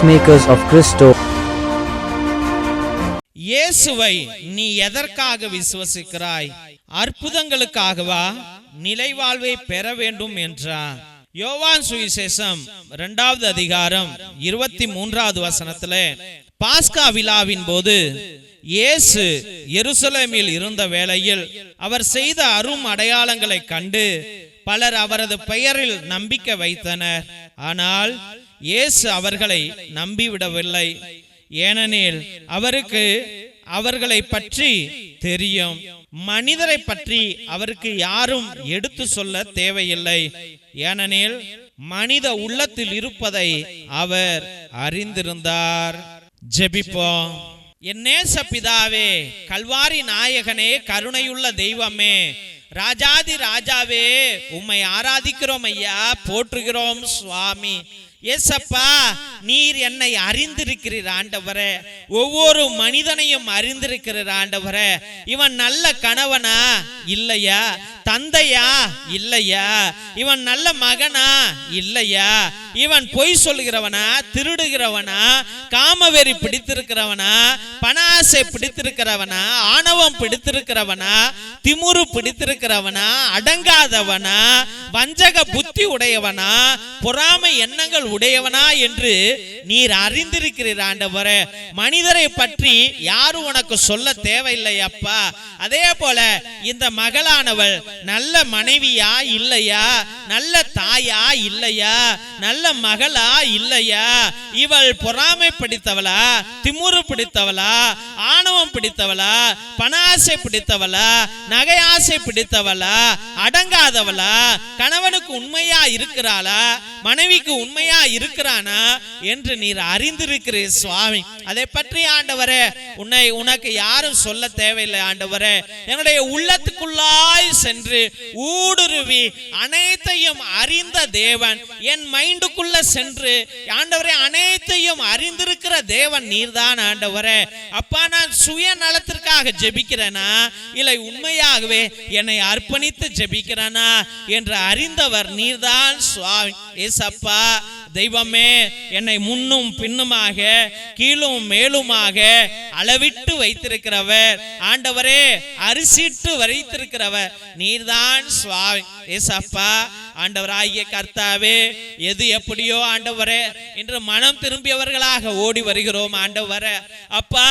Peacemakers of Christo. இயேசுவை நீ எதற்காக விசுவசிக்கிறாய்? அற்புதங்களுக்காகவா? நிலைவாழ்வை பெற வேண்டும் என்றார் யோவான் சுவிசேஷம் இரண்டாவது அதிகாரம் இருபத்தி மூன்றாவது வசனத்துல பாஸ்கா விழாவின் போது இயேசு எருசலேமில் இருந்த வேளையில் அவர் செய்த அரும் அடையாளங்களை கண்டு பலர் அவரது பெயரில் நம்பிக்கை வைத்தனர். ஆனால் இயேசு அவர்களை நம்பிவிடவில்லை. ஏனெனில் அவருக்கு அவர்களை பற்றி தெரியும். மனிதரை பற்றி அவருக்கு யாரும் எடுத்து சொல்ல தேவையில்லை. ஏனெனில் மனித உள்ளத்தில் இருப்பதை அவர் அறிந்திருந்தார். ஜெபிப்போம். என் நேச பிதாவே கல்வாரி நாயகனே கருணையுள்ள தெய்வமே ராஜாதி ராஜாவே உம்மை ஆராதிக்கிறோம் ஐயா போற்றுகிறோம் சுவாமி. ஏசப்பா நீர் என்னை அறிந்திருக்கிறீர் ஆண்டவரே. ஒவ்வொரு மனிதனையும் அறிந்திருக்கிறீர் ஆண்டவரே. இவன் நல்ல கணவனா? இல்லையா? தந்தையா? இல்லையா. இவன் நல்ல மகனா? இல்லையா. இவன் பொய் சொல்லுகிறவனா? திருடுகிறவனா? காமவெறி பிடித்திருக்கிறவனா? பண ஆசை பிடித்திருக்கிறவனா? ஆணவம் பிடித்திருக்கிறவனா? திமுரு பிடித்திருக்கிறவனா? அடங்காதவனா? வஞ்சக புத்தி உடையவனா? பொறாமை எண்ணங்கள் உடையவனா என்று நீர் அறிந்திருக்கிறீர் ஆண்டவரே. மனிதரை பற்றி யாரும் உனக்கு சொல்ல தேவையில்லை அப்பா. அதே போல இந்த மகளானவள் நல்ல மனைவியா இல்லையா? நல்ல தாயா இல்லையா? நல்ல மகளா இல்லையா? இவள் பொறாமை பிடித்தவளா? திமுரு பிடித்தவளா? ஆணவம் பிடித்தவளா? பண ஆசை பிடித்தவளா? நகை ஆசை பிடித்தவளா? அடங்காதவளா? கணவனுக்கு உண்மையா இருக்கிறாளா? மனைவிக்கு உண்மையா இருக்கிறானா? என்று நீர் அறிந்திருக்கிறீர் சுவாமி. அதை பற்றி ஆண்டவரே உன்னை உனக்கு யாரும் சொல்ல தேவையில்லை ஆண்டவரே. என்னுடைய உள்ளத்துக்குள்ளாய் சென்று ஊடுருவி அனைத்தையும் அறிந்த தேவன் என் மைண்டுக்குள்ள சென்று ஆண்டவரே அனைத்தையும் அறிந்திருக்கிற தேவன் நீர்தான் ஆண்டவரே. அப்பா நான் சுய நலத்திற்காக ஜெபிக்கிறேனா? இல்லை உண்மையாகவே என்னை அர்ப்பணித்து ஜெபிக்கிறேனா? என்று அறிந்தவர் நீர்தான் சுவாமி ஏசப்பா தெய்வமே என்னை முன்னும் பின்னுமாக கீழும் மேலுமாக அளவிட்டு வைத்திருக்கிறவர். ஆண்டவரே அரிசிட்டு வைத்திருக்கிறவர் நீர்தான் சுவாமி. ஏசப்பா ஆண்டவராகிய கர்த்தாவே எது எப்படியோ ஆண்டவரே என்று மனம் திரும்பியவர்களாக ஓடி வருகிறோம் ஆண்டவரே. அப்பா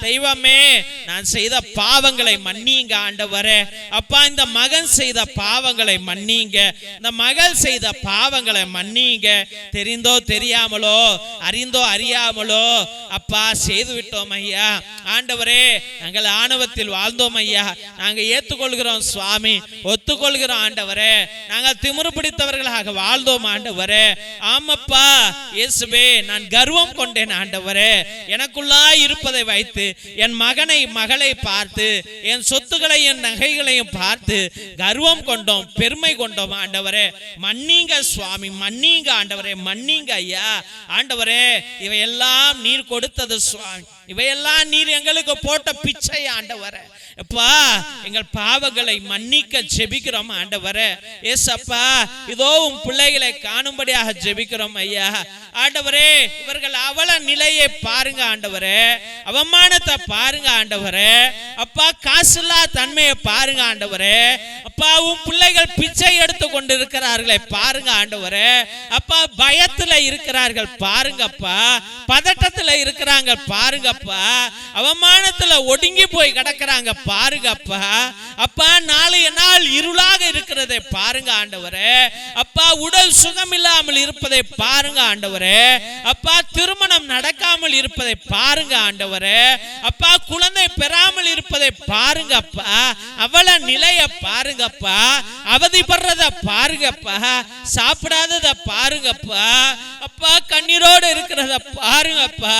தெய்வமே நான் செய்த பாவங்களை மன்னிங்க ஆண்டவரே. அப்பா இந்த மகன் செய்த பாவங்களை மன்னிங்க இந்த மகள் செய்த பாவங்களை மன்னிங்க தெரிந்தோ தெரியாமலோ அறிந்தோ அறியாமலோ அப்பா செய்து விட்டோம் ஐயா. ஆண்டவரே நாங்கள் ஆணவத்தில் வாழ்ந்தோம் ஐயா. நாங்க ஏற்றுக்கொள்கிறோம் சுவாமி. ஒத்துக்கொள்கிறோம் ஆண்டவரே. நாங்கள் திமு பிடித்தவர்களாக வாழ்ந்தோம் ஆண்டவரே. ஆமாப்பா இயேசுவே நான் கர்வம் கொண்டேன் ஆண்டவரே. எனக்குள்ளா இருப்பதை வைத்து என் மகனை மகளை பார்த்து என் சொத்துக்களை என் நகைகளையும் பார்த்து கர்வம் கொண்டோம் பெருமை கொண்டோம் ஆண்டவரே. மன்னிங்க சுவாமி மன்னிங்க ஆண்டவரே மன்னிங்க ஐயா. ஆண்டவரே இவையெல்லாம் நீர் கொடுத்தது சுவாமி. இவையெல்லாம் நீர் எங்களுக்கு போட்ட பிச்சை ஆண்டவரே. அப்பா எங்கள் பாவங்களை மன்னிக்க ஜெபிக்கிறோம் ஆண்டவரே. ஏசப்பா இதோ உன் பிள்ளைகளை காணும்படியாக ஜெபிக்கிறோம் ஐயா. ஆண்டவரே இவர்கள் அவல நிலையை பாருங்க ஆண்டவரே. அவமானத்தை பாருங்க ஆண்டவரே. அப்பா காசுல்லா தன்மையை பாருங்க ஆண்டவரே. அப்பா உன் பிள்ளைகள் பிச்சை எடுத்து கொண்டு இருக்கிறார்களே பாருங்க ஆண்டவரே. அப்பா பயத்துல இருக்கிறார்கள் பாருங்கப்பா. பதட்டத்துல இருக்கிறாங்க பாருங்கப்பா. அவமானத்துல ஒடுங்கி போய் கிடக்குறாங்க பாருங்கப்பா அப்பா. நாளைய நாள் இருளாக இருக்கிறதை பாருங்க ஆண்டவரே. அப்பா உடல் சுகம் இல்லாமல் இருப்பதை பாருங்க ஆண்டவரே. அப்பா திருமணம் நடக்காமல் இருப்பதை பாருங்க ஆண்டவரே. அப்பா குழந்தை பெறாமல் இருப்பதை பாருங்க அப்பா. அவள நிலைய பாருங்கப்பா அவதிப்படுறத பாருங்கப்பா சாப்பிடாதத பாருங்கப்பா அப்பா. கண்ணீரோடு இருக்கிறத பாருங்கப்பா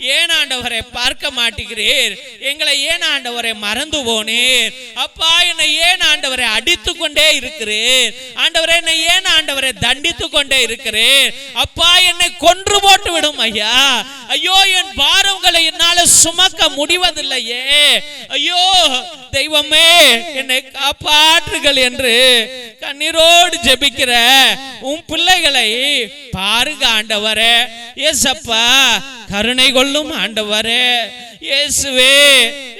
ஏன் ஆண்டவரை பார்க்க மாட்டேங்கிறீர் எங்களை ஏன் ஆண்டவரை மறந்து போனீர் அப்பா என்னை ஏன் ஆண்டவரை அடித்து கொண்டே இருக்கிறீர்? ஆண்டவரை என்னை ஏன் ஆண்டவரை தண்டித்து கொண்டே இருக்கிறீர்? அப்பா என்னை கொன்று போட்டு விடும் ஐயா. ஐயோ என் பாரங்களை என்னால சுமக்க முடிவதில்லையே. ஐயோ தெய்வமே என்னை காப்பாற்றுகள் என்று கண்ணீரோடு ஜெபிக்கிற உன் பிள்ளைகளை பாருங்க ஆண்டவரே. ஏசப்பா கருணை கொள்ளும் ஆண்டவரே. இயேசுவே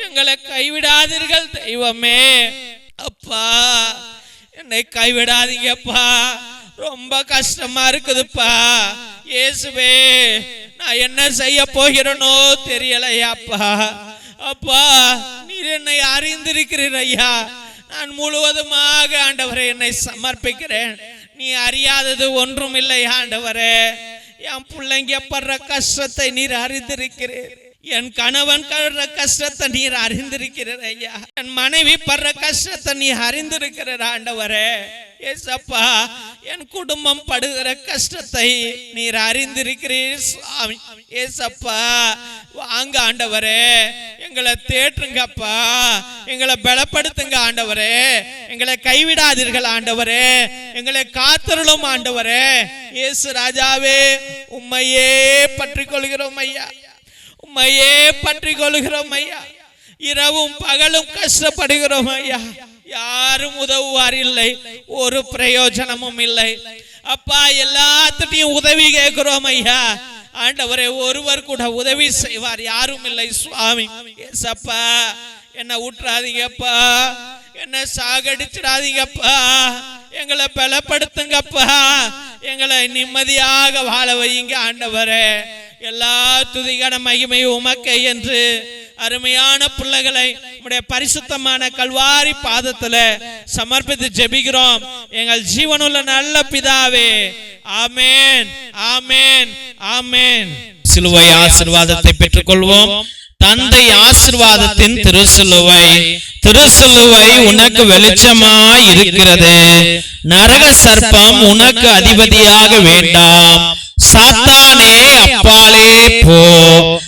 எங்களை கைவிடாதீர்கள் தெய்வமே. அப்பா என்னை கைவிடாதீங்கப்பா. ரொம்ப கஷ்டமா இருக்குதுப்பா. இயேசுவே நான் என்ன செய்ய போகிறேனோ தெரியலையாப்பா அப்பா நீர் என்னை அறிந்திருக்கிறீர் ஐயா. நான் முழுவதுமாக ஆண்டவரை என்னை சமர்ப்பிக்கிறேன். நீ அறியாதது ஒன்றும் இல்லை ஆண்டவரே. என் பிள்ளைங்க படுற கஷ்டத்தை நீர் அறிந்திருக்கிறீர். என் கணவன் படுற கஷ்டத்தை நீர் அறிந்திருக்கிறீர் ஐயா. என் மனைவி படுற கஷ்டத்தை நீ அறிந்திருக்கிறார் ஆண்டவரே. ஏசப்பா என் குடும்பம் படுகிற கஷ்டத்தை நீர் அறிந்திருக்கிறீர் சுவாமி. ஏசப்பா வாங்க ஆண்டவரே எங்களை தேற்றுங்கப்பா. எங்களை பலப்படுத்துங்க ஆண்டவரே. எங்களை கைவிடாதீர்கள் ஆண்டவரே. எங்களை காத்தருளும் ஆண்டவரே. இயேசு ராஜாவே உம்மையே பற்றி கொள்கிறோம் ஐயா. உம்மையே பற்றி கொள்கிறோம் ஐயா. இரவும் பகலும் கஷ்டப்படுகிறோம் ஐயா. யாரும் உதவுவார் இல்லை ஒரு பிரயோஜனமும் இல்லை. அப்பா எல்லாத்துட்டையும் உதவி கேட்கிறோம் ஐயா. ஆண்டவரே ஒருவர் கூட உதவி செய்வார். யாரும் இல்லை சுவாமி. சப்பா என்ன ஊற்றாதீங்கப்பா. என்ன சாகடிச்சிடாதீங்கப்பா. எங்களை பலப்படுத்துங்கப்பா. எங்களை நிம்மதியாக வாழ வையுங்க ஆண்டவரே. எல்லா துதிகன மகிமை உமக்கை என்று அருமையான பிள்ளைகளை உடைய பரிசுத்தமான கல்வாரி பாதத்துல சமர்ப்பித்து ஜெபிக்கிறோம். எங்கள் ஜீவனுள்ள நல்ல பிதாவே ஆமேன் ஆமேன் ஆமேன். சிலுவை ஆசீர்வாதத்தை பெற்றுக்கொள்வோம். தந்தை ஆசிர்வாதத்தின் திருசிலுவை திருசிலுவை உனக்கு வெளிச்சமாய் இருக்கிறது. நரக சர்ப்பம் உனக்கு அதிபதியாக வேண்டாம். சாத்தானே அப்பாலே போ.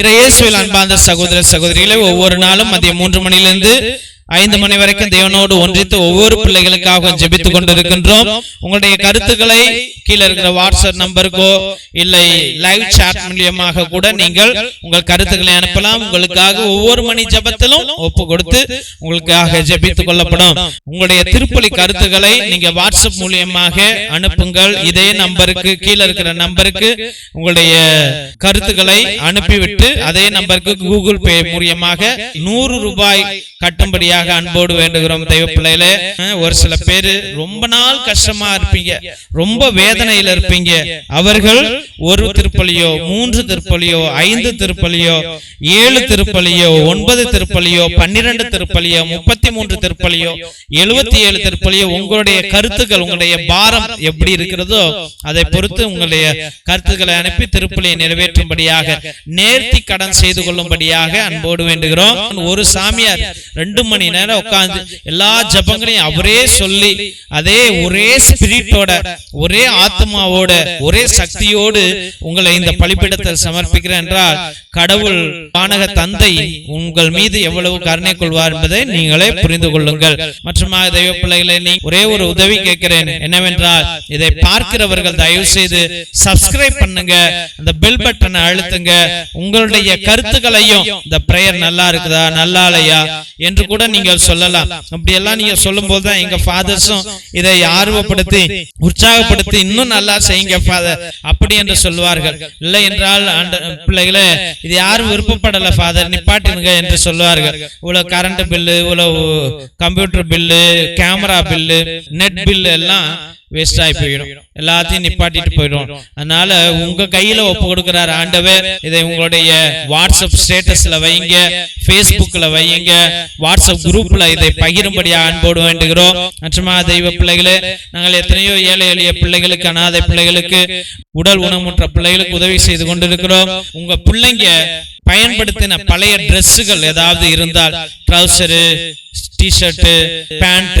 இறையேசுவில் அன்பார்ந்த சகோதர சகோதரிகளை ஒவ்வொரு நாளும் மதியம் மூன்று மணியிலிருந்து ஐந்து மணி வரைக்கும் தேவனோடு ஒன்றித்து ஒவ்வொரு பிள்ளைகளுக்காக ஜெபித்துக் கொண்டிருக்கின்றோம். உங்களுடைய கருத்துக்களை கீழே இருக்கிற வாட்ஸ்அப் நம்பருக்கோ இல்லை லைவ் சாட் மூலியமாக கூட நீங்கள் உங்கள் கருத்துக்களை அனுப்பலாம் உங்களுக்காக ஒவ்வொரு மணி ஜெபத்திலும் ஒப்பு கொடுத்து உங்களுக்காக ஜெபித்துக் கொள்ளப்படும். உங்களுடைய திருப்பலி கருத்துக்களை நீங்க வாட்ஸ்அப் மூலியமாக அனுப்புங்கள். இதே நம்பருக்கு கீழே இருக்கிற நம்பருக்கு உங்களுடைய கருத்துக்களை அனுப்பிவிட்டு அதே நம்பருக்கு கூகுள் பே மூலியமாக நூறு ரூபாய் கட்டும்படியாக அன்போடு வேண்டுகிறோம் தெய்வ அஹ், ஒரு சில பேரு ரொம்ப நாள் கஷ்டமா இருப்பீங்க. ரொம்ப வேதனையில இருப்பீங்க. அவர்கள் ஒரு திருப்பலியோ மூன்று திருப்பலியோ ஐந்து திருப்பலியோ ஏழு திருப்பலியோ ஒன்பது திருப்பலியோ பன்னிரண்டு திருப்பலியோ முப்பத்தி மூன்று திருப்பலியோ எழுபத்தி ஏழு திருப்பலியோ உங்களுடைய கருத்துக்கள் உங்களுடைய பாரம் எப்படி இருக்கிறதோ அதை பொறுத்து உங்களுடைய கருத்துக்களை அனுப்பி திருப்பலியை நிறைவேற்றும்படியாக நேர்த்தி கடன் செய்து கொள்ளும்படியாக அன்போடு வேண்டுகிறோம். ஒரு சாமியார் ரெண்டு மணி நேரம் உட்கார்ந்து எல்லா ஜபங்களையும் அவரே சொல்லி அதே ஒரே ஸ்பிரிட்டோட ஒரே ஆத்மாவோட ஒரே சக்தியோடு உங்களை இந்த பலிப்பிடத்தில் சமர்ப்பிக்கிறேன் என்றால் கடவுள் வானக தந்தை உங்கள் மீது எவ்வளவு கருணை கொள்வார் என்பதை நீங்களே புரிந்து கொள்ளுங்கள். மற்றும் தெய்வ பிள்ளைகளை நீ ஒரே ஒரு உதவி கேட்கிறேன். என்னவென்றால் இதை பார்க்கிறவர்கள் தயவு செய்து சப்ஸ்கிரைப் பண்ணுங்க அந்த பெல் பட்டனை அழுத்துங்க. உங்களுடைய கருத்துக்களையும் இந்த பிரேயர் நல்லா இருக்குதா நல்லா இல்லையா என்று கூட நீங்கள் சொல்லலாம். அப்படி எல்லாம் நீங்க சொல்லும் போதுதான் எங்க ஃபாதர்ஸும் இதை ஆர்வப்படுத்தி உற்சாகப்படுத்தி இன்னும் நல்லா செய்யுங்க ஃபாதர் அப்படி என்று சொல்வார்கள். இல்லை என்றால் பிள்ளைகளே இது யாரும் விருப்பப்படல ஃபாதர் நிப்பாட்டுங்க என்று சொல்வார்கள். இவ்வளவு கரண்ட் பில்லு இவ்வளவு computer bill camera bill net bill எல்லாம் வேஸ்ட் ஆகி போயிடும் எல்லாத்தையும் நிப்பாட்டிட்டு போயிடும் அதனால உங்க கையில ஒப்பு கொடுக்கிறார் ஆண்டவர். இதை உங்களுடைய வாட்ஸ்அப் ஸ்டேட்டஸ்ல வைங்க. Facebookல வைங்க. வாட்ஸ்அப் குரூப்ல இதை பகிரும்படியா அன்போடு வேண்டுகிறோம். மற்றமா தெய்வ பிள்ளைகளே நாங்கள் எத்தனையோ ஏழை எளிய பிள்ளைகளுக்கு அனாதை பிள்ளைகளுக்கு உடல் ஊனமுற்ற பிள்ளைகளுக்கு உதவி செய்து கொண்டிருக்கிறோம். உங்க பிள்ளைங்க பயன்படுத்தின பழைய Dressகள் ஏதாவது இருந்தால் ட்ரௌசரு டிஷர்ட்டு பேண்ட்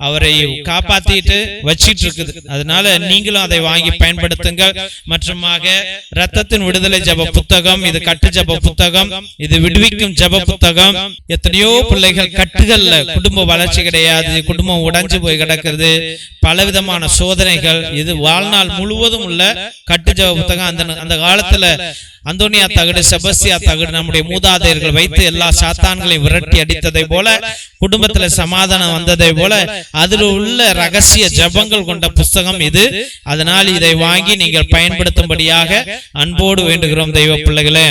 அவரை காப்பாத்திட்டு வச்சிட்டு இருக்குது அதனால நீங்களும் அதை வாங்கி பயன்படுத்துங்கள். மற்றுமாக ரத்தத்தின் விடுதலை ஜப புத்தகம் இது கட்டு ஜப புத்தகம் இது விடுவிக்கும் ஜப புத்தகம். எத்தனையோ பிள்ளைகள் கட்டுகள்ல குடும்ப வளர்ச்சி கிடையாது குடும்பம் உடைஞ்சு போய் கிடக்கிறது பலவிதமான சோதனைகள். இது வாழ்நாள் முழுவதும் உள்ள கட்டு ஜப புத்தகம். அந்த அந்த காலத்துல அந்தோனியா தகடு செபஸ்தியா தகடு நம்முடைய மூதாதையர்கள் வைத்து எல்லா சாத்தான்களையும் விரட்டி அடித்ததை போல குடும்பத்துல சமாதானம் வந்ததை போல அதில் உள்ள ரகசிய ஜபங்கள் கொண்ட புஸ்தகம் இது. அதனால் இதை வாங்கி நீங்கள் பயன்படுத்தும்படியாக அன்போடு வேண்டுகிறோம் தெய்வ பிள்ளைகளே.